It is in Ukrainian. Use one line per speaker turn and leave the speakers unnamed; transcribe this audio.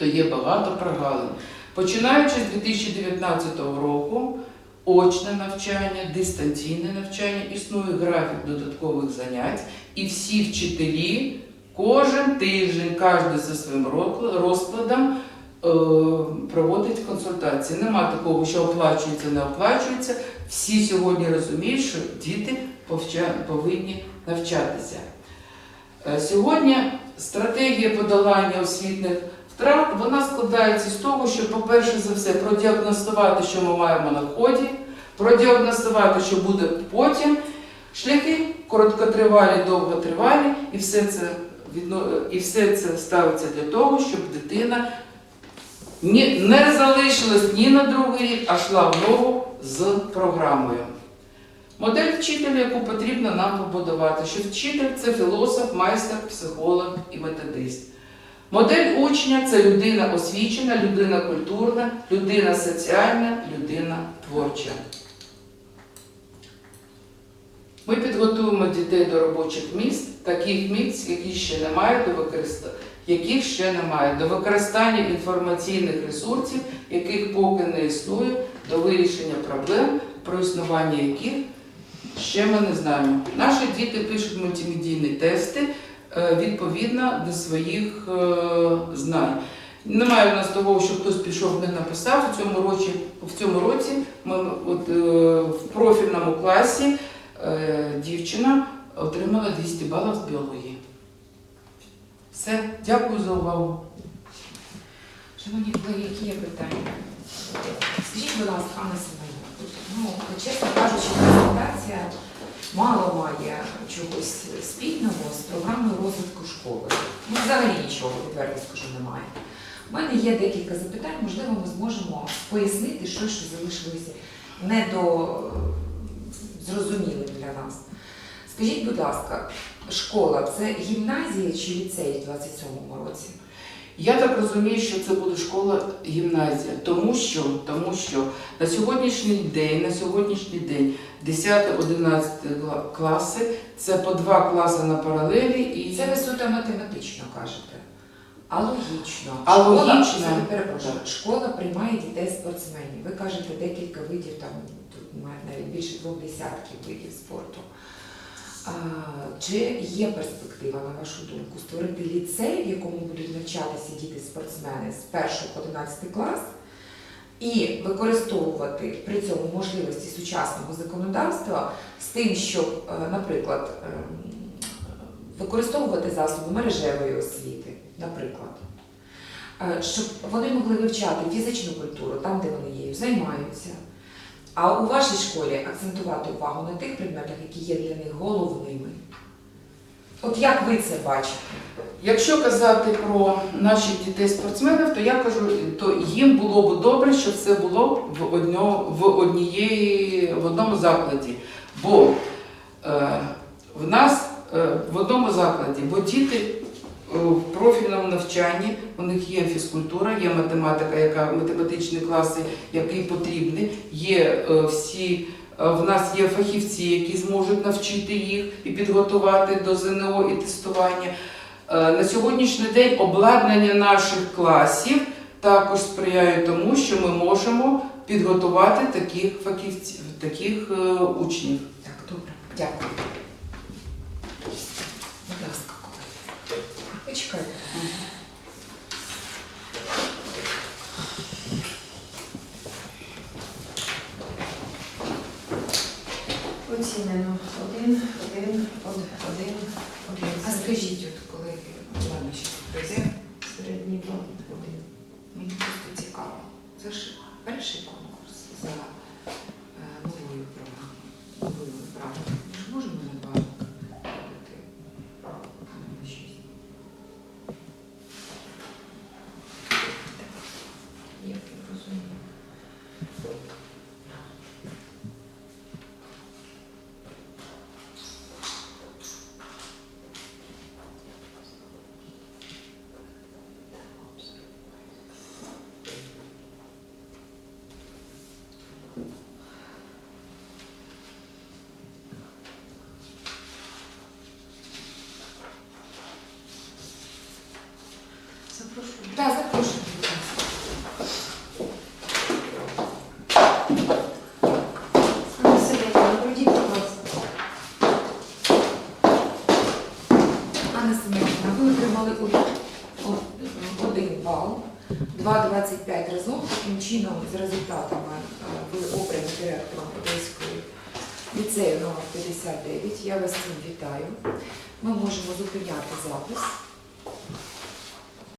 то є багато прогалин. Починаючи з 2019 року, очне навчання, дистанційне навчання, існує графік додаткових занять, і всі вчителі кожен тиждень, кожен за своїм розкладом е, проводить консультації. Нема такого, що оплачується, не оплачується. Всі сьогодні розуміють, що діти повинні навчатися. Е, Сьогодні стратегія подолання освітних втрат вона складається з того, що, по-перше за все, продіагностувати, що ми маємо на вході, продіагностувати, що буде потім, шляхи короткотривалі, довготривалі, і все це і все це ставиться для того, щоб дитина ні, не залишилась ні на другий рік, а йшла в ногу з програмою. Модель вчителя, яку потрібно нам побудувати, що вчитель це філософ, майстер, психолог і методист. Модель учня це людина освічена, людина культурна, людина соціальна, людина творча. Ми підготуємо дітей до робочих місць, таких місць, які ще немає до використання, яких ще немає, до використання інформаційних ресурсів, яких поки не існує, до вирішення проблем, про існування яких ще ми не знаємо. Наші діти пишуть мультимедійні тести відповідно до своїх е, знань. Немає у нас того, що хтось пішов не написав. У цьому році, в цьому році ми от, е, в профільному класі е, дівчина отримала 200 балів з біології. Все, дякую за увагу.
Шановні колеги, які є питання? Скажіть, будь ласка, Анна тут, ну, чесно кажучи, презентація мало має чогось спільного з програмою розвитку школи. Ну, взагалі нічого, відверто скажу, немає. У мене є декілька запитань, можливо, ми зможемо пояснити щось, що залишилося недозрозумілим для нас. Скажіть, будь ласка, школа це гімназія чи ліцей в 27-му році?
Я так розумію, що це буде школа гімназія, тому що, тому що на сьогоднішній день, на сьогоднішній день 10-11 класи це по два класи на паралелі і
Це ви суто математично кажете. А логічно.
А
Школа,
логічно,
перепрошую, школа приймає дітей спортсменів. Ви кажете декілька видів, там навіть більше двох десятків видів спорту. Чи є перспектива, на вашу думку, створити ліцей, в якому будуть навчатися діти-спортсмени з 1 по 11 клас, і використовувати при цьому можливості сучасного законодавства з тим, щоб, е, наприклад, ем, використовувати засоби мережевої освіти, наприклад, Е, щоб вони могли вивчати фізичну культуру там, де вони її займаються. А у вашій школі акцентувати увагу на тих предметах, які є для них головними. От як ви це бачите?
Якщо казати про наших дітей-спортсменів, то я кажу, то їм було б добре, щоб це було в, одно, в, однієї, в одному закладі. Бо е, в нас е, в одному закладі, бо діти в профільному навчанні, у них є фізкультура, є математика, яка математичні класи, які потрібні, є е, всі. е, В нас є фахівці, які зможуть навчити їх і підготувати до ЗНО і тестування. Е, На сьогоднішній день обладнання наших класів також сприяє тому, що ми можемо підготувати таких фахівців, таких е, учнів.
Так, добре, дякую. Будь ласка, колеги. Почекайте.
Оцінено один, один, один, один.
А скажіть, от колеги, ладно, ще прийде.
середній бал один.
Мені просто цікаво. Це ж Запрошую. Так, запрошую.
Анна Семенівна, ви
отримали один бал, 2,25 разом. Таким чином, з результатами е, були обрані директором Одеської ліцею номер 59 Я вас цим вітаю. Ми можемо зупиняти запис.